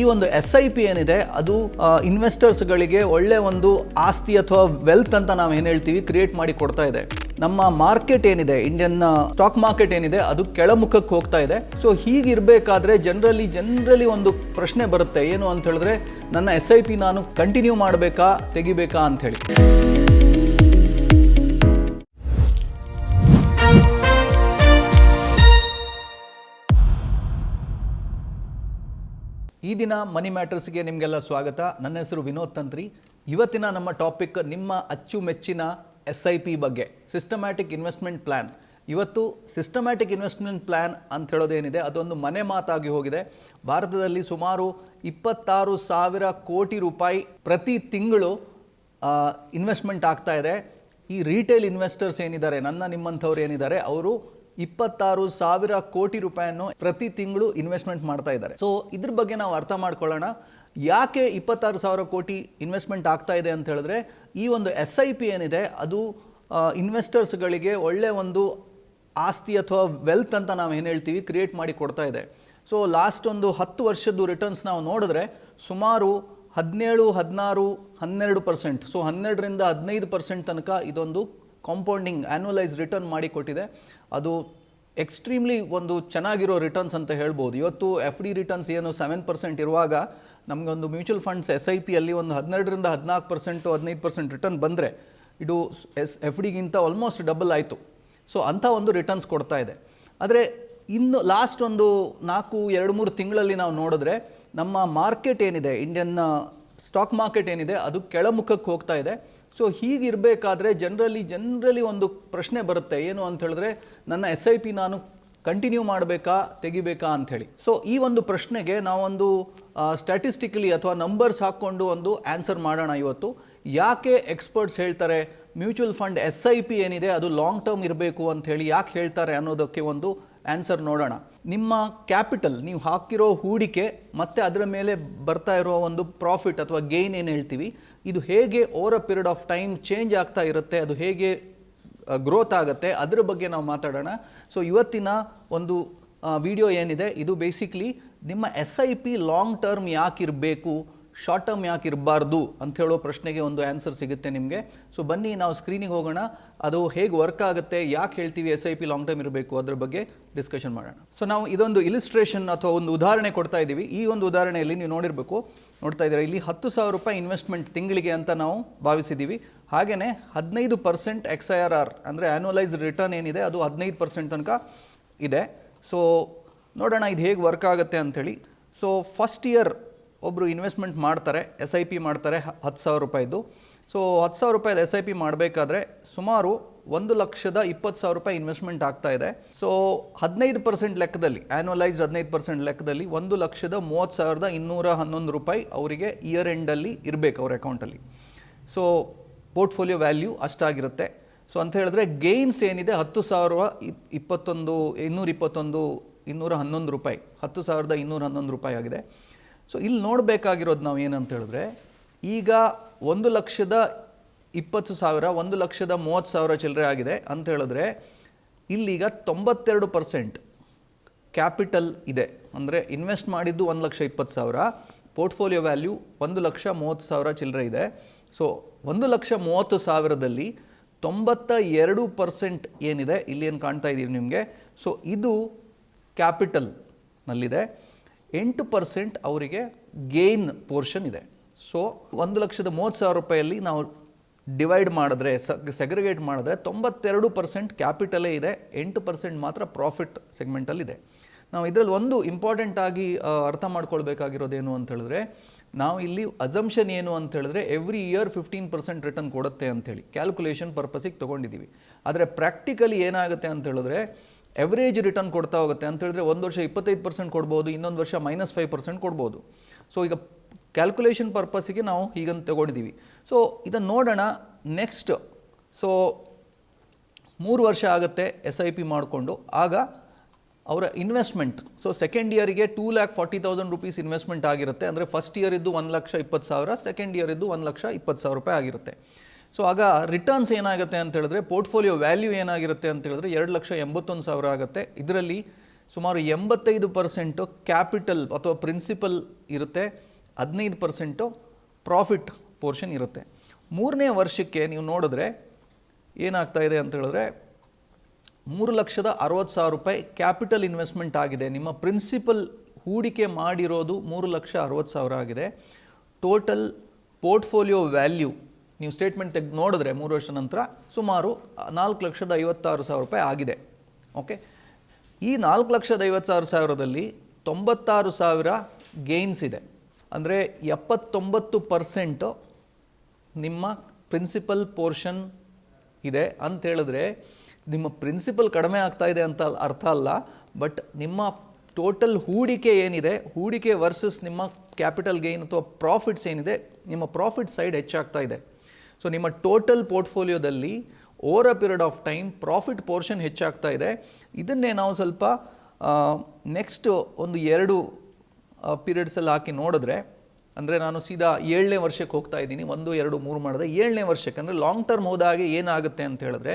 ಈ ಒಂದು S I P ಏನಿದೆ, ಅದು ಇನ್ವೆಸ್ಟರ್ಸ್ಗಳಿಗೆ ಒಳ್ಳೆ ಒಂದು ಆಸ್ತಿ ಅಥವಾ ವೆಲ್ತ್ ಅಂತ ನಾವು ಏನು ಹೇಳ್ತೀವಿ ಕ್ರಿಯೇಟ್ ಮಾಡಿ ಕೊಡ್ತಾ ಇದೆ. ನಮ್ಮ ಮಾರ್ಕೆಟ್ ಏನಿದೆ ಇಂಡಿಯನ್ ಸ್ಟಾಕ್ ಮಾರ್ಕೆಟ್ ಏನಿದೆ, ಅದು ಕೆಳಮುಖಕ್ಕೆ ಹೋಗ್ತಾ ಇದೆ. ಸೊ ಹೀಗಿರಬೇಕಾದ್ರೆ ಜನರಲಿ ಜನರಲಿ ಒಂದು ಪ್ರಶ್ನೆ ಬರುತ್ತೆ, ಏನು ಅಂತ ಹೇಳಿದ್ರೆ, ನನ್ನ ಎಸ್ ಐ ಪಿ ನಾನು ಕಂಟಿನ್ಯೂ ಮಾಡಬೇಕಾ, ತೆಗಿಬೇಕಾ ಅಂತ ಈ ದಿನ ಮನಿ ಮ್ಯಾಟರ್ಸ್ಗೆ ನಿಮಗೆಲ್ಲ ಸ್ವಾಗತ. ನನ್ನ ಹೆಸರು ವಿನೋದ್ ತಂತ್ರಿ. ಇವತ್ತಿನ ನಮ್ಮ ಟಾಪಿಕ್ ನಿಮ್ಮ ಅಚ್ಚುಮೆಚ್ಚಿನ ಎಸ್ ಐ ಪಿ ಬಗ್ಗೆ ಸಿಸ್ಟಮ್ಯಾಟಿಕ್ ಇನ್ವೆಸ್ಟ್ಮೆಂಟ್ ಪ್ಲ್ಯಾನ್ ಇವತ್ತು ಸಿಸ್ಟಮ್ಯಾಟಿಕ್ ಇನ್ವೆಸ್ಟ್ಮೆಂಟ್ ಪ್ಲ್ಯಾನ್ ಅಂತ ಹೇಳೋದೇನಿದೆ, ಅದೊಂದು ಮನೆ ಮಾತಾಗಿ ಹೋಗಿದೆ. ಭಾರತದಲ್ಲಿ ಸುಮಾರು ಇಪ್ಪತ್ತಾರು ಸಾವಿರ ಕೋಟಿ ರೂಪಾಯಿ ಪ್ರತಿ ತಿಂಗಳು ಇನ್ವೆಸ್ಟ್ಮೆಂಟ್ ಆಗ್ತಾ ಇದೆ. ಈ ರೀಟೇಲ್ ಇನ್ವೆಸ್ಟರ್ಸ್ ಏನಿದ್ದಾರೆ, ನನ್ನ ನಿಮ್ಮಂಥವ್ರು ಏನಿದ್ದಾರೆ, ಅವರು ಇಪ್ಪತ್ತಾರು ಸಾವಿರ ಕೋಟಿ ರೂಪಾಯಿಯನ್ನು ಪ್ರತಿ ತಿಂಗಳು ಇನ್ವೆಸ್ಟ್ಮೆಂಟ್ ಮಾಡ್ತಾ ಇದ್ದಾರೆ. ಸೊ ಇದ್ರ ಬಗ್ಗೆ ನಾವು ಅರ್ಥ ಮಾಡ್ಕೊಳ್ಳೋಣ. ಯಾಕೆ ಇಪ್ಪತ್ತಾರು ಸಾವಿರ ಕೋಟಿ ಇನ್ವೆಸ್ಟ್ಮೆಂಟ್ ಆಗ್ತಾ ಇದೆ ಅಂತ ಹೇಳಿದ್ರೆ, ಈ ಒಂದು ಎಸ್ ಐ ಪಿ ಏನಿದೆ, ಅದು ಇನ್ವೆಸ್ಟರ್ಸ್ಗಳಿಗೆ ಒಳ್ಳೆ ಒಂದು ಆಸ್ತಿ ಅಥವಾ ವೆಲ್ತ್ ಅಂತ ನಾವು ಏನು ಹೇಳ್ತೀವಿ ಕ್ರಿಯೇಟ್ ಮಾಡಿ ಕೊಡ್ತಾ ಇದೆ. ಸೊ ಲಾಸ್ಟ್ ಒಂದು ಹತ್ತು ವರ್ಷದ್ದು ರಿಟರ್ನ್ಸ್ ನಾವು ನೋಡಿದ್ರೆ, ಸುಮಾರು ಹದಿನೇಳು, ಹದಿನಾರು, ಹನ್ನೆರಡು ಪರ್ಸೆಂಟ್ ಸೊ ಹನ್ನೆರಡರಿಂದ ಹದಿನೈದು ಪರ್ಸೆಂಟ್ ತನಕ ಇದೊಂದು ಕಾಂಪೌಂಡಿಂಗ್ ಆ್ಯನುವಲೈಸ್ ರಿಟರ್ನ್ ಮಾಡಿ ಕೊಟ್ಟಿದೆ. ಅದು ಎಕ್ಸ್ಟ್ರೀಮ್ಲಿ ಒಂದು ಚೆನ್ನಾಗಿರೋ ರಿಟರ್ನ್ಸ್ ಅಂತ ಹೇಳ್ಬೋದು. ಇವತ್ತು ಎಫ್ ಡಿ ರಿಟರ್ನ್ಸ್ ಏನು ಸೆವೆನ್ ಪರ್ಸೆಂಟ್ ಇರುವಾಗ ನಮಗೊಂದು ಮ್ಯೂಚುವಲ್ ಫಂಡ್ಸ್ ಎಸ್ ಐ ಪಿಯಲ್ಲಿ ಒಂದು ಹದಿನೆರಡರಿಂದ ಹದಿನಾಲ್ಕು ಪರ್ಸೆಂಟು ಹದಿನೈದು ಪರ್ಸೆಂಟ್ ರಿಟರ್ನ್ ಬಂದರೆ ಇದು ಎಸ್ ಎಫ್ ಡಿಗಿಂತ ಆಲ್ಮೋಸ್ಟ್ ಡಬಲ್ ಆಯಿತು. ಸೊ ಅಂಥ ಒಂದು ರಿಟರ್ನ್ಸ್ ಕೊಡ್ತಾ ಇದೆ. ಆದರೆ ಇನ್ನು ಲಾಸ್ಟ್ ಒಂದು ನಾಲ್ಕು, ಎರಡು, ಮೂರು ತಿಂಗಳಲ್ಲಿ ನಾವು ನೋಡಿದ್ರೆ ನಮ್ಮ ಮಾರ್ಕೆಟ್ ಏನಿದೆ? ಇಂಡಿಯನ್ ಸ್ಟಾಕ್ ಮಾರ್ಕೆಟ್ ಏನಿದೆ? ಅದು ಕೆಳಮುಖಕ್ಕೆ ಹೋಗ್ತಾ ಇದೆ. ಸೊ ಹೀಗಿರಬೇಕಾದ್ರೆ ಜನರಲ್ಲಿ ಜನರಲಿ ಒಂದು ಪ್ರಶ್ನೆ ಬರುತ್ತೆ. ಏನು ಅಂತ ಹೇಳಿದ್ರೆ, ನನ್ನ ಎಸ್ ಐ ಪಿ ನಾನು ಕಂಟಿನ್ಯೂ ಮಾಡಬೇಕಾ, ತೆಗಿಬೇಕಾ ಅಂಥೇಳಿ ಸೊ ಈ ಒಂದು ಪ್ರಶ್ನೆಗೆ ನಾವೊಂದು ಸ್ಟ್ಯಾಟಿಸ್ಟಿಕಲಿ ಅಥವಾ ನಂಬರ್ಸ್ ಹಾಕ್ಕೊಂಡು ಒಂದು ಆನ್ಸರ್ ಮಾಡೋಣ ಇವತ್ತು. ಯಾಕೆ ಎಕ್ಸ್ಪರ್ಟ್ಸ್ ಹೇಳ್ತಾರೆ mutual fund S I P ಏನಿದೆ, ಅದು ಲಾಂಗ್ ಟರ್ಮ್ ಇರಬೇಕು ಅಂತ ಯಾಕೆ ಹೇಳ್ತಾರೆ ಅನ್ನೋದಕ್ಕೆ ಒಂದು ಆನ್ಸರ್ ನೋಡೋಣ. ನಿಮ್ಮ ಕ್ಯಾಪಿಟಲ್ ನೀವು ಹಾಕಿರೋ ಹೂಡಿಕೆ, ಮತ್ತು ಅದರ ಮೇಲೆ ಬರ್ತಾ ಇರೋ ಒಂದು ಪ್ರಾಫಿಟ್ ಅಥವಾ ಗೇನ್ ಏನು ಹೇಳ್ತೀವಿ? ಇದು ಹೇಗೆ over a period of time change ಆಗ್ತಾ ಇರುತ್ತೆ, ಅದು ಹೇಗೆ ಗ್ರೋತ್ ಆಗುತ್ತೆ, ಅದ್ರ ಬಗ್ಗೆ ನಾವು ಮಾತಾಡೋಣ. ಸೊ ಇವತ್ತಿನ ಒಂದು ವಿಡಿಯೋ ಏನಿದೆ, ಇದು ಬೇಸಿಕ್ಲಿ ನಿಮ್ಮ S I P long term ಯಾಕಿರಬೇಕು short term ಯಾಕೆ ಇರಬಾರ್ದು ಅಂತ ಹೇಳೋ ಪ್ರಶ್ನೆಗೆ ಒಂದು ಆನ್ಸರ್ ಸಿಗುತ್ತೆ ನಿಮಗೆ. ಸೊ ಬನ್ನಿ, ನಾವು ಸ್ಕ್ರೀನಿಗೆ ಹೋಗೋಣ. ಅದು ಹೇಗೆ ವರ್ಕ್ ಆಗುತ್ತೆ, ಯಾಕೆ ಹೇಳ್ತೀವಿ S I P long term ಇರಬೇಕು, ಅದ್ರ ಬಗ್ಗೆ ಡಿಸ್ಕಷನ್ ಮಾಡೋಣ. ಸೊ ನಾವು ಇದೊಂದು ಇಲಿಸ್ಟ್ರೇಷನ್ ಅಥವಾ ಒಂದು ಉದಾಹರಣೆ ಕೊಡ್ತಾ ಇದ್ದೀವಿ ಈ ಒಂದು ಉದಾಹರಣೆಯಲ್ಲಿ ನೀವು ನೋಡಿರಬೇಕು ನೋಡ್ತಾ ಇದ್ದೀರಾ? ಇಲ್ಲಿ ಹತ್ತು ಸಾವಿರ ರೂಪಾಯಿ ಇನ್ವೆಸ್ಟ್ಮೆಂಟ್ ತಿಂಗಳಿಗೆ ಅಂತ ನಾವು ಭಾವಿಸಿದ್ದೀವಿ. ಹಾಗೆಯೇ ಹದಿನೈದು percent X I R R ಅಂದರೆ ಆ್ಯನುವಲೈಸ್ ರಿಟರ್ನ್ ಏನಿದೆ, ಅದು ಹದಿನೈದು ಪರ್ಸೆಂಟ್ ತನಕ ಇದೆ. ಸೊ ನೋಡೋಣ ಇದು ಹೇಗೆ ವರ್ಕ್ ಆಗುತ್ತೆ ಅಂಥೇಳಿ. ಸೊ ಫಸ್ಟ್ ಇಯರ್ ಒಬ್ಬರು ಇನ್ವೆಸ್ಟ್ಮೆಂಟ್ ಮಾಡ್ತಾರೆ ಎಸ್ ಐ ಪಿ ಮಾಡ್ತಾರೆ, ಹತ್ತು ಸಾವಿರ ರೂಪಾಯಿದು ಸೊ ಹತ್ತು ಸಾವಿರ ರೂಪಾಯಿದು ಎಸ್ ಐ ಪಿ ಮಾಡಬೇಕಾದ್ರೆ ಸುಮಾರು ಒಂದು ಲಕ್ಷದ ಇಪ್ಪತ್ತು ಸಾವಿರ ರೂಪಾಯಿ ಇನ್ವೆಸ್ಟ್ಮೆಂಟ್ ಆಗ್ತಾ ಇದೆ. ಸೊ ಹದಿನೈದು ಪರ್ಸೆಂಟ್ ಲೆಕ್ಕದಲ್ಲಿ ಆ್ಯನುವಲೈಸ್ಡ್ ಹದಿನೈದು ಪರ್ಸೆಂಟ್ ಲೆಕ್ಕದಲ್ಲಿ ಒಂದು ಲಕ್ಷದ ಮೂವತ್ತು ಸಾವಿರದ ಇನ್ನೂರ ಹನ್ನೊಂದು ರೂಪಾಯಿ ಅವರಿಗೆ ಇಯರ್ ಎಂಡಲ್ಲಿ ಇರಬೇಕು ಅವ್ರ ಅಕೌಂಟಲ್ಲಿ ಸೊ ಪೋರ್ಟ್ಫೋಲಿಯೋ ವ್ಯಾಲ್ಯೂ ಅಷ್ಟಾಗಿರುತ್ತೆ. ಸೊ ಅಂತ ಹೇಳಿದ್ರೆ ಗೇನ್ಸ್ ಏನಿದೆ ಹತ್ತು ಸಾವಿರ ಇಪ್- ಇಪ್ಪತ್ತೊಂದು, ಇನ್ನೂರ ಇಪ್ಪತ್ತೊಂದು, ಇನ್ನೂರ ಹನ್ನೊಂದು ರೂಪಾಯಿ, ಹತ್ತು ಸಾವಿರದ ಇನ್ನೂರ ಹನ್ನೊಂದು ರೂಪಾಯಿ ಆಗಿದೆ. ಸೊ ಇಲ್ಲಿ ನೋಡಬೇಕಾಗಿರೋದು ನಾವು ಏನಂತ ಹೇಳಿದ್ರೆ, ಈಗ ಒಂದು ಲಕ್ಷದ ಇಪ್ಪತ್ತು ಸಾವಿರ, ಒಂದು ಲಕ್ಷದ ಮೂವತ್ತು ಸಾವಿರ ಚಿಲ್ಲರೆ ಆಗಿದೆ ಅಂತ ಹೇಳಿದ್ರೆ ಇಲ್ಲಿಗ ತೊಂಬತ್ತೆರಡು ಪರ್ಸೆಂಟ್ ಕ್ಯಾಪಿಟಲ್ ಇದೆ. ಅಂದರೆ ಇನ್ವೆಸ್ಟ್ ಮಾಡಿದ್ದು ಒಂದು ಲಕ್ಷ ಇಪ್ಪತ್ತು ಸಾವಿರ, ಪೋರ್ಟ್ಫೋಲಿಯೋ ವ್ಯಾಲ್ಯೂ ಒಂದು ಲಕ್ಷ ಮೂವತ್ತು ಸಾವಿರ ಚಿಲ್ಲರೆ ಇದೆ. ಸೊ, ಒಂದು ಲಕ್ಷ ಮೂವತ್ತು ಸಾವಿರದಲ್ಲಿ ತೊಂಬತ್ತ ಎರಡು ಪರ್ಸೆಂಟ್ ಏನಿದೆ, ಇಲ್ಲಿ ಏನು ಕಾಣ್ತಾ ಇದ್ದೀವಿ ನಿಮಗೆ? ಸೊ, ಇದು ಕ್ಯಾಪಿಟಲ್ನಲ್ಲಿದೆ ಎಂಟು ಪರ್ಸೆಂಟ್ ಅವರಿಗೆ ಗೇನ್ ಪೋರ್ಷನ್ ಇದೆ. ಸೊ, ಒಂದು ಲಕ್ಷದ ಮೂವತ್ತು ಸಾವಿರ ರೂಪಾಯಲ್ಲಿ ನಾವು ಡಿವೈಡ್ ಮಾಡಿದ್ರೆ ಸೆಗ್ರಿಗೇಟ್ ಮಾಡಿದ್ರೆ ತೊಂಬತ್ತೆರಡು ಪರ್ಸೆಂಟ್ ಕ್ಯಾಪಿಟಲೇ ಇದೆ, ಎಂಟು ಪರ್ಸೆಂಟ್ ಮಾತ್ರ ಪ್ರಾಫಿಟ್ ಸೆಗ್ಮೆಂಟಲ್ಲಿದೆ ನಾವು ಇದರಲ್ಲಿ ಒಂದು ಇಂಪಾರ್ಟೆಂಟ್ ಆಗಿ ಅರ್ಥ ಮಾಡ್ಕೊಳ್ಬೇಕಾಗಿರೋದೇನು ಅಂತ ಹೇಳಿದ್ರೆ, ನಾವು ಇಲ್ಲಿ ಅಸಂಪ್ಷನ್ ಏನು ಅಂತ ಹೇಳಿದ್ರೆ every year fifteen percent return ಕೊಡುತ್ತೆ ಅಂಥೇಳಿ ಕ್ಯಾಲ್ಕುಲೇಷನ್ ಪರ್ಪಸಿಗೆ ತೊಗೊಂಡಿದ್ದೀವಿ. ಆದರೆ ಪ್ರಾಕ್ಟಿಕಲಿ ಏನಾಗುತ್ತೆ ಅಂತ ಹೇಳಿದ್ರೆ ಎವರೇಜ್ ರಿಟರ್ನ್ ಕೊಡ್ತಾ ಹೋಗುತ್ತೆ ಅಂತ ಹೇಳಿದ್ರೆ, ಒಂದು ವರ್ಷ ಇಪ್ಪತ್ತೈದು ಪರ್ಸೆಂಟ್ ಕೊಡ್ಬೋದು, ಇನ್ನೊಂದು ವರ್ಷ ಮೈನಸ್ ಫೈವ್ ಪರ್ಸೆಂಟ್ ಕೊಡ್ಬೋದು. ಸೊ ಈಗ ಕ್ಯಾಲ್ಕುಲೇಷನ್ ಪರ್ಪಸ್ಸಿಗೆ ನಾವು ಹೀಗಂತ ತಗೊಂಡಿದ್ದೀವಿ. ಸೊ ಇದನ್ನು ನೋಡೋಣ ನೆಕ್ಸ್ಟ್ ಸೊ ಮೂರು ವರ್ಷ ಆಗುತ್ತೆ ಎಸ್ ಐ ಪಿ ಮಾಡಿಕೊಂಡು. ಆಗ ಅವರ investment so second ಇಯರಿಗೆ two lakh forty thousand rupees investment ಆಗಿರುತ್ತೆ. ಅಂದರೆ ಫಸ್ಟ್ ಇಯರ್ ಇದ್ದು ಒಂದು ಲಕ್ಷ ಇಪ್ಪತ್ತು ಸಾವಿರ ಸೆಕೆಂಡ್ ಇಯರ್ ಇದ್ದು ಒಂದು ಲಕ್ಷ ಇಪ್ಪತ್ತು ಸಾವಿರ ರೂಪಾಯಿ ಆಗಿರುತ್ತೆ. ಸೊ ಆಗ ರಿಟರ್ನ್ಸ್ ಏನಾಗುತ್ತೆ ಅಂತ ಹೇಳಿದ್ರೆ ಪೋರ್ಟ್ಫೋಲಿಯೋ ವ್ಯಾಲ್ಯೂ ಏನಾಗಿರುತ್ತೆ ಅಂತ ಹೇಳಿದ್ರೆ ಎರಡು ಲಕ್ಷ ಎಂಬತ್ತೊಂದು ಸಾವಿರ ಆಗುತ್ತೆ. ಇದರಲ್ಲಿ ಸುಮಾರು ಎಂಬತ್ತೈದು ಪರ್ಸೆಂಟು ಕ್ಯಾಪಿಟಲ್ ಅಥವಾ ಪ್ರಿನ್ಸಿಪಲ್ ಇರುತ್ತೆ. ಹದಿನೈದು ಪರ್ಸೆಂಟು ಪ್ರಾಫಿಟ್ ಪೋರ್ಷನ್ ಇರುತ್ತೆ. ಮೂರನೇ ವರ್ಷಕ್ಕೆ ನೀವು ನೋಡಿದ್ರೆ ಏನಾಗ್ತಾ ಇದೆ ಅಂತ ಹೇಳಿದ್ರೆ ಮೂರು ಲಕ್ಷದ ಅರವತ್ತು ಸಾವಿರ ರೂಪಾಯಿ ಕ್ಯಾಪಿಟಲ್ ಇನ್ವೆಸ್ಟ್ಮೆಂಟ್ ಆಗಿದೆ. ನಿಮ್ಮ ಪ್ರಿನ್ಸಿಪಲ್ ಹೂಡಿಕೆ ಮಾಡಿರೋದು ಮೂರು ಲಕ್ಷ ಅರವತ್ತು ಸಾವಿರ ಆಗಿದೆ. ಟೋಟಲ್ ಪೋರ್ಟ್ಫೋಲಿಯೋ ವ್ಯಾಲ್ಯೂ ನೀವು ಸ್ಟೇಟ್ಮೆಂಟ್ ತೆಗೆದು ನೋಡಿದ್ರೆ ಮೂರು ವರ್ಷ ನಂತರ ಸುಮಾರು ನಾಲ್ಕು ಲಕ್ಷದ ಐವತ್ತಾರು ಸಾವಿರ ರೂಪಾಯಿ ಆಗಿದೆ. ಓಕೆ ಈ ನಾಲ್ಕು ಲಕ್ಷದ ಐವತ್ತಾರು ಸಾವಿರದಲ್ಲಿ ತೊಂಬತ್ತಾರು ಸಾವಿರ ಗೇನ್ಸ್ ಇದೆ. ಅಂದರೆ ಎಪ್ಪತ್ತೊಂಬತ್ತು ಪರ್ಸೆಂಟು ನಿಮ್ಮ ಪ್ರಿನ್ಸಿಪಲ್ ಪೋರ್ಷನ್ ಇದೆ ಅಂತ ಹೇಳಿದ್ರೆ, ನಿಮ್ಮ ಪ್ರಿನ್ಸಿಪಲ್ ಕಡಿಮೆ ಆಗ್ತಾ ಇದೆ ಅಂತ ಅರ್ಥ ಅಲ್ಲ ಬಟ್ ನಿಮ್ಮ ಟೋಟಲ್ ಹೂಡಿಕೆ ಏನಿದೆ, ಹೂಡಿಕೆ ವರ್ಸಸ್ ನಿಮ್ಮ ಕ್ಯಾಪಿಟಲ್ ಗೇನ್ ಅಥವಾ ಪ್ರಾಫಿಟ್ಸ್ ಏನಿದೆ, ನಿಮ್ಮ ಪ್ರಾಫಿಟ್ ಸೈಡ್ ಹೆಚ್ಚಾಗ್ತಾ ಇದೆ. ಸೊ ನಿಮ್ಮ total ಪೋರ್ಟ್ಫೋಲಿಯೋದಲ್ಲಿ over a period of time profit portion ಹೆಚ್ಚಾಗ್ತಾ ಇದೆ. ಇದನ್ನೇ ನಾವು ಸ್ವಲ್ಪ ನೆಕ್ಸ್ಟ್ ಒಂದು ಎರಡು ಪೀರಿಯಡ್ಸಲ್ಲಿ ಹಾಕಿ ನೋಡಿದ್ರೆ ಅಂದರೆ ನಾನು ಸೀದಾ ಏಳನೇ ವರ್ಷಕ್ಕೆ ಹೋಗ್ತಾ ಇದ್ದೀನಿ, ಒಂದು, ಎರಡು, ಮೂರು ಮಾಡಿದೆ. ಏಳನೇ ವರ್ಷಕ್ಕೆ ಅಂದರೆ ಲಾಂಗ್ ಟರ್ಮ್ ಹೋದಾಗೆ ಏನಾಗುತ್ತೆ ಅಂತ ಹೇಳಿದ್ರೆ,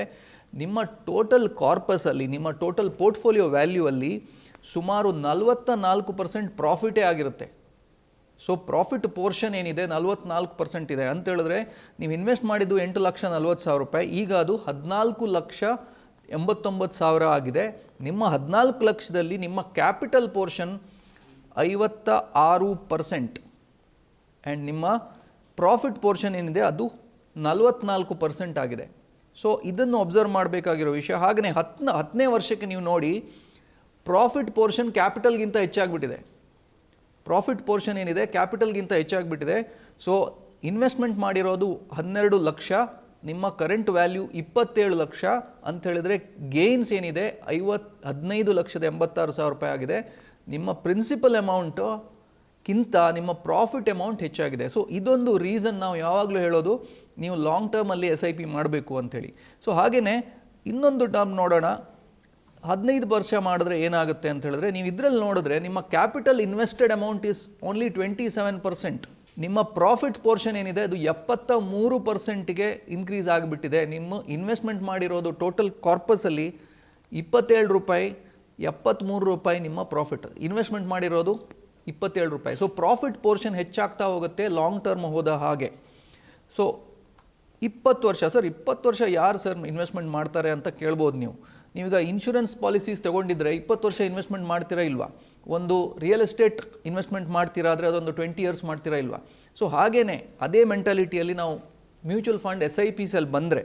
ನಿಮ್ಮ ಟೋಟಲ್ ಕಾರ್ಪಸಲ್ಲಿ ನಿಮ್ಮ ಟೋಟಲ್ ಪೋರ್ಟ್ಫೋಲಿಯೋ ವ್ಯಾಲ್ಯೂ ಅಲ್ಲಿ ಸುಮಾರು ನಲವತ್ತ ನಾಲ್ಕು ಪರ್ಸೆಂಟ್ ಪ್ರಾಫಿಟೇ ಆಗಿರುತ್ತೆ. ಸೊ ಪ್ರಾಫಿಟ್ ಪೋರ್ಷನ್ ಏನಿದೆ, ನಲ್ವತ್ನಾಲ್ಕು ಪರ್ಸೆಂಟ್ ಇದೆ. ಅಂತ ಹೇಳಿದ್ರೆ, ನೀವು ಇನ್ವೆಸ್ಟ್ ಮಾಡಿದ್ದು ಎಂಟು ಲಕ್ಷ ನಲ್ವತ್ತು ಸಾವಿರ ರೂಪಾಯಿ, ಈಗ ಅದು ಹದಿನಾಲ್ಕು ಲಕ್ಷ ಎಂಬತ್ತೊಂಬತ್ತು ಸಾವಿರ ಆಗಿದೆ. ನಿಮ್ಮ ಹದಿನಾಲ್ಕು ಲಕ್ಷದಲ್ಲಿ ನಿಮ್ಮ ಕ್ಯಾಪಿಟಲ್ ಪೋರ್ಷನ್ ಐವತ್ತ ಆರು ಪರ್ಸೆಂಟ್ ಆ್ಯಂಡ್ ನಿಮ್ಮ ಪ್ರಾಫಿಟ್ ಪೋರ್ಷನ್ ಏನಿದೆ, ಅದು ನಲವತ್ನಾಲ್ಕು ಪರ್ಸೆಂಟ್ ಆಗಿದೆ. ಸೊ ಇದನ್ನು ಒಬ್ಸರ್ವ್ ಮಾಡಬೇಕಾಗಿರೋ ವಿಷಯ ಹಾಗೆಯೇ ಹತ್ತನ ಹತ್ತನೇ ವರ್ಷಕ್ಕೆ ನೀವು ನೋಡಿ ಪ್ರಾಫಿಟ್ ಪೋರ್ಷನ್ ಕ್ಯಾಪಿಟಲ್ಗಿಂತ ಹೆಚ್ಚಾಗಿಬಿಟ್ಟಿದೆ. ಪ್ರಾಫಿಟ್ ಪೋರ್ಷನ್ ಏನಿದೆ ಕ್ಯಾಪಿಟಲ್ಗಿಂತ ಹೆಚ್ಚಾಗಿಬಿಟ್ಟಿದೆ. ಸೊ ಇನ್ವೆಸ್ಟ್ಮೆಂಟ್ ಮಾಡಿರೋದು ಹನ್ನೆರಡು ಲಕ್ಷ, ನಿಮ್ಮ ಕರೆಂಟ್ ವ್ಯಾಲ್ಯೂ ಇಪ್ಪತ್ತೇಳು ಲಕ್ಷ ಅಂತ ಹೇಳಿದ್ರೆ ಗೇನ್ಸ್ ಏನಿದೆ ಐವತ್ತು ಹದಿನೈದು ಲಕ್ಷದ ಎಂಬತ್ತಾರು ಸಾವಿರ ರೂಪಾಯಿ ಆಗಿದೆ. ನಿಮ್ಮ ಪ್ರಿನ್ಸಿಪಲ್ ಅಮೌಂಟು ಕಿಂತ ನಿಮ್ಮ ಪ್ರಾಫಿಟ್ ಅಮೌಂಟ್ ಹೆಚ್ಚಾಗಿದೆ. ಸೊ ಇದೊಂದು ರೀಸನ್ ನಾವು ಯಾವಾಗಲೂ ಹೇಳೋದು, ನೀವು ಲಾಂಗ್ ಟರ್ಮಲ್ಲಿ ಎಸ್ ಐ ಪಿ ಮಾಡಬೇಕು ಅಂಥೇಳಿ ಸೊ ಹಾಗೆಯೇ ಇನ್ನೊಂದು ಟರ್ಮ್ ನೋಡೋಣ. ಹದಿನೈದು ವರ್ಷ ಮಾಡಿದ್ರೆ ಏನಾಗುತ್ತೆ ಅಂತ ಹೇಳಿದ್ರೆ, ನೀವು ಇದರಲ್ಲಿ ನೋಡಿದ್ರೆ ನಿಮ್ಮ capital invested amount is only twenty seven percent ನಿಮ್ಮ ಪ್ರಾಫಿಟ್ ಪೋರ್ಷನ್ ಏನಿದೆ, ಅದು ಎಪ್ಪತ್ತ ಮೂರು ಪರ್ಸೆಂಟಿಗೆ ಇನ್ಕ್ರೀಸ್ ಆಗಿಬಿಟ್ಟಿದೆ. ನಿಮ್ಮ ಇನ್ವೆಸ್ಟ್ಮೆಂಟ್ ಮಾಡಿರೋದು ಟೋಟಲ್ ಕಾರ್ಪಸಲ್ಲಿ ಇಪ್ಪತ್ತೇಳು ರೂಪಾಯಿ ಎಪ್ಪತ್ತ್ಮೂರು ರೂಪಾಯಿ ನಿಮ್ಮ ಪ್ರಾಫಿಟ್ ಇನ್ವೆಸ್ಟ್ಮೆಂಟ್ ಮಾಡಿರೋದು ಇಪ್ಪತ್ತೇಳು ರೂಪಾಯಿ. ಸೊ ಪ್ರಾಫಿಟ್ ಪೋರ್ಷನ್ ಹೆಚ್ಚಾಗ್ತಾ ಹೋಗುತ್ತೆ ಲಾಂಗ್ ಟರ್ಮ್ ಹೋದ ಹಾಗೆ. ಸೊ ಇಪ್ಪತ್ತು ವರ್ಷ ಸರ್ ಇಪ್ಪತ್ತು ವರ್ಷ ಯಾರು ಸರ್ ಇನ್ವೆಸ್ಟ್ಮೆಂಟ್ ಮಾಡ್ತಾರೆ ಅಂತ ಕೇಳ್ಬೋದು ನೀವು. ನೀವೀಗ ಇನ್ಶೂರೆನ್ಸ್ ಪಾಲಿಸೀಸ್ ತೊಗೊಂಡಿದ್ರೆ ಇಪ್ಪತ್ತು ವರ್ಷ ಇನ್ವೆಸ್ಟ್ಮೆಂಟ್ ಮಾಡ್ತೀರಾ ಇಲ್ವಾ? ಒಂದು ರಿಯಲ್ ಎಸ್ಟೇಟ್ ಇನ್ವೆಸ್ಟ್ಮೆಂಟ್ ಮಾಡ್ತೀರಾ ಆದರೆ ಅದೊಂದು ಟ್ವೆಂಟಿ ಇಯರ್ಸ್ ಮಾಡ್ತೀರಾ ಇಲ್ವಾ? ಸೊ ಹಾಗೇ ಅದೇ ಮೆಂಟಾಲಿಟಿಯಲ್ಲಿ ನಾವು ಮ್ಯೂಚುವಲ್ ಫಂಡ್ ಎಸ್ ಐ ಪಿಸಲ್ಲಿ ಬಂದರೆ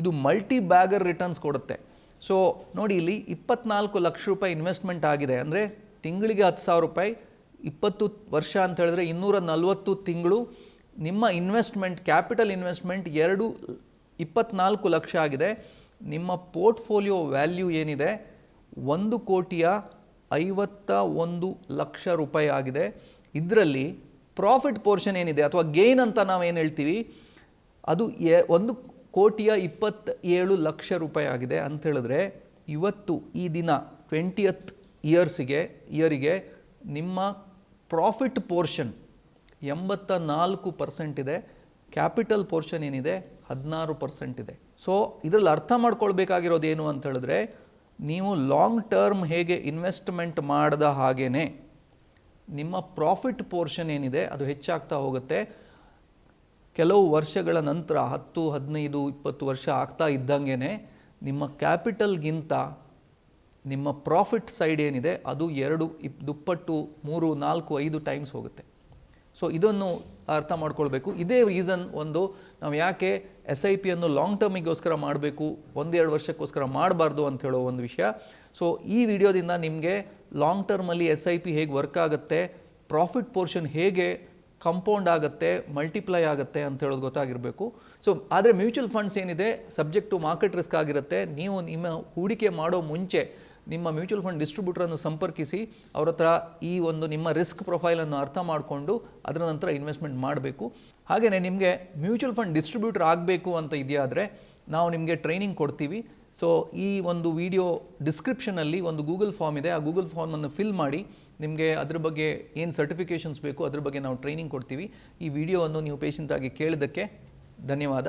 ಇದು ಮಲ್ಟಿ ಬ್ಯಾಗರ್ ರಿಟರ್ನ್ಸ್ ಕೊಡುತ್ತೆ. ಸೊ ನೋಡಿ ಇಲ್ಲಿ ಇಪ್ಪತ್ನಾಲ್ಕು ಲಕ್ಷ ರೂಪಾಯಿ ಇನ್ವೆಸ್ಟ್ಮೆಂಟ್ ಆಗಿದೆ. ಅಂದರೆ ತಿಂಗಳಿಗೆ ಹತ್ತು ಸಾವಿರ ರೂಪಾಯಿ ಇಪ್ಪತ್ತು ವರ್ಷ ಅಂತ ಹೇಳಿದ್ರೆ ಇನ್ನೂರ ನಲವತ್ತು ತಿಂಗಳು ನಿಮ್ಮ ಇನ್ವೆಸ್ಟ್ಮೆಂಟ್, ಕ್ಯಾಪಿಟಲ್ ಇನ್ವೆಸ್ಟ್ಮೆಂಟ್ ಎರಡು ಇಪ್ಪತ್ನಾಲ್ಕು ಲಕ್ಷ ಆಗಿದೆ. ನಿಮ್ಮ ಪೋರ್ಟ್ಫೋಲಿಯೋ ವ್ಯಾಲ್ಯೂ ಏನಿದೆ? ಒಂದು ಕೋಟಿಯ ಐವತ್ತ ಒಂದು ಲಕ್ಷ ರೂಪಾಯಿ ಆಗಿದೆ. ಇದರಲ್ಲಿ ಪ್ರಾಫಿಟ್ ಪೋರ್ಷನ್ ಏನಿದೆ ಅಥವಾ ಗೇನ್ ಅಂತ ನಾವು ಏನು ಹೇಳ್ತೀವಿ? ಅದು ಎ, ಒಂದು ಕೋಟಿಯ ಇಪ್ಪತ್ತೇಳು ಲಕ್ಷ ರೂಪಾಯಿ ಆಗಿದೆ ಅಂತ ಹೇಳಿದ್ರೆ ಇವತ್ತು ಈ ದಿನ ಟ್ವೆಂಟಿಯತ್ ಇಯರ್ಸಿಗೆ ಇಯರಿಗೆ ನಿಮ್ಮ ಪ್ರಾಫಿಟ್ ಪೋರ್ಷನ್ ಎಂಬತ್ತ ನಾಲ್ಕು ಪರ್ಸೆಂಟ್ ಇದೆ, ಕ್ಯಾಪಿಟಲ್ ಪೋರ್ಷನ್ ಏನಿದೆ, ಹದಿನಾರು ಪರ್ಸೆಂಟ್ ಇದೆ. ಸೊ ಇದರಲ್ಲಿ ಅರ್ಥ ಮಾಡ್ಕೊಳ್ಬೇಕಾಗಿರೋದು ಏನು ಅಂತ ಹೇಳಿದ್ರೆ, ನೀವು ಲಾಂಗ್ ಟರ್ಮ್ ಹೇಗೆ ಇನ್ವೆಸ್ಟ್ಮೆಂಟ್ ಮಾಡಿದ ಹಾಗೇ ನಿಮ್ಮ ಪ್ರಾಫಿಟ್ ಪೋರ್ಷನ್ ಏನಿದೆ, ಅದು ಹೆಚ್ಚಾಗ್ತಾ ಹೋಗುತ್ತೆ. ಕೆಲವು ವರ್ಷಗಳ ನಂತರ, ಹತ್ತು, ಹದಿನೈದು, ಇಪ್ಪತ್ತು ವರ್ಷ ಆಗ್ತಾ ಇದ್ದಂಗೆ ನಿಮ್ಮ ಕ್ಯಾಪಿಟಲ್ಗಿಂತ ನಿಮ್ಮ ಪ್ರಾಫಿಟ್ ಸೈಡ್ ಏನಿದೆ, ಅದು ಎರಡು, ಇಪ್, ದುಪ್ಪಟ್ಟು, ಮೂರು, ನಾಲ್ಕು, ಐದು ಟೈಮ್ಸ್ ಹೋಗುತ್ತೆ. ಸೊ ಇದನ್ನು ಅರ್ಥ ಮಾಡ್ಕೊಳ್ಬೇಕು. ಇದೇ ರೀಸನ್ ಒಂದು ನಾವು ಯಾಕೆ ಎಸ್ ಐ ಪಿಯನ್ನು ಲಾಂಗ್ ಟರ್ಮಿಗೋಸ್ಕರ ಮಾಡಬೇಕು, ಒಂದೆರಡು ವರ್ಷಕ್ಕೋಸ್ಕರ ಮಾಡಬಾರ್ದು ಅಂತ ಹೇಳೋ ಒಂದು ವಿಷಯ. ಸೊ ಈ ವಿಡಿಯೋದಿಂದ ನಿಮಗೆ ಲಾಂಗ್ ಟರ್ಮಲ್ಲಿ ಎಸ್ ಐ ಪಿ ಹೇಗೆ ವರ್ಕ್ ಆಗುತ್ತೆ ಪ್ರಾಫಿಟ್ ಪೋರ್ಷನ್ ಹೇಗೆ ಕಂಪೌಂಡ್ ಆಗುತ್ತೆ ಮಲ್ಟಿಪ್ಲೈ ಆಗುತ್ತೆ ಅಂತ ಹೇಳೋದು ಗೊತ್ತಾಗಿರಬೇಕು. ಸೊ ಆದರೆ ಮ್ಯೂಚುವಲ್ ಫಂಡ್ಸ್ ಏನಿದೆ ಸಬ್ಜೆಕ್ಟ್ ಟು ಮಾರ್ಕೆಟ್ ರಿಸ್ಕ್ ಆಗಿರುತ್ತೆ. ನೀವು ನಿಮ್ಮ ಹೂಡಿಕೆ ಮಾಡೋ ಮುಂಚೆ ನಿಮ್ಮ ಮ್ಯೂಚುವಲ್ ಫಂಡ್ ಡಿಸ್ಟ್ರಿಬ್ಯೂಟರನ್ನು ಸಂಪರ್ಕಿಸಿ ಅವ್ರ ಹತ್ರ ಈ ಒಂದು ನಿಮ್ಮ ರಿಸ್ಕ್ ಪ್ರೊಫೈಲನ್ನು ಅರ್ಥ ಮಾಡಿಕೊಂಡು ಅದರ ನಂತರ ಇನ್ವೆಸ್ಟ್ಮೆಂಟ್ ಮಾಡಬೇಕು. ಹಾಗೆಯೇ ನಿಮಗೆ ಮ್ಯೂಚುವಲ್ ಫಂಡ್ ಡಿಸ್ಟ್ರಿಬ್ಯೂಟರ್ ಆಗಬೇಕು ಅಂತ ಇದೆಯಾದರೆ ನಾವು ನಿಮಗೆ ಟ್ರೈನಿಂಗ್ ಕೊಡ್ತೀವಿ. ಸೊ ಈ ಒಂದು ವಿಡಿಯೋ ಡಿಸ್ಕ್ರಿಪ್ಷನಲ್ಲಿ ಒಂದು ಗೂಗಲ್ ಫಾರ್ಮ್ ಇದೆ. ಆ ಗೂಗಲ್ ಫಾರ್ಮನ್ನು ಫಿಲ್ ಮಾಡಿ ನಿಮಗೆ ಅದ್ರ ಬಗ್ಗೆ ಏನು ಸರ್ಟಿಫಿಕೇಷನ್ಸ್ ಬೇಕು ಅದ್ರ ಬಗ್ಗೆ ನಾವು ಟ್ರೈನಿಂಗ್ ಕೊಡ್ತೀವಿ. ಈ ವಿಡಿಯೋವನ್ನು ನೀವು ಪೇಷಂಟಾಗಿ ಕೇಳಿದ್ದಕ್ಕೆ ಧನ್ಯವಾದ.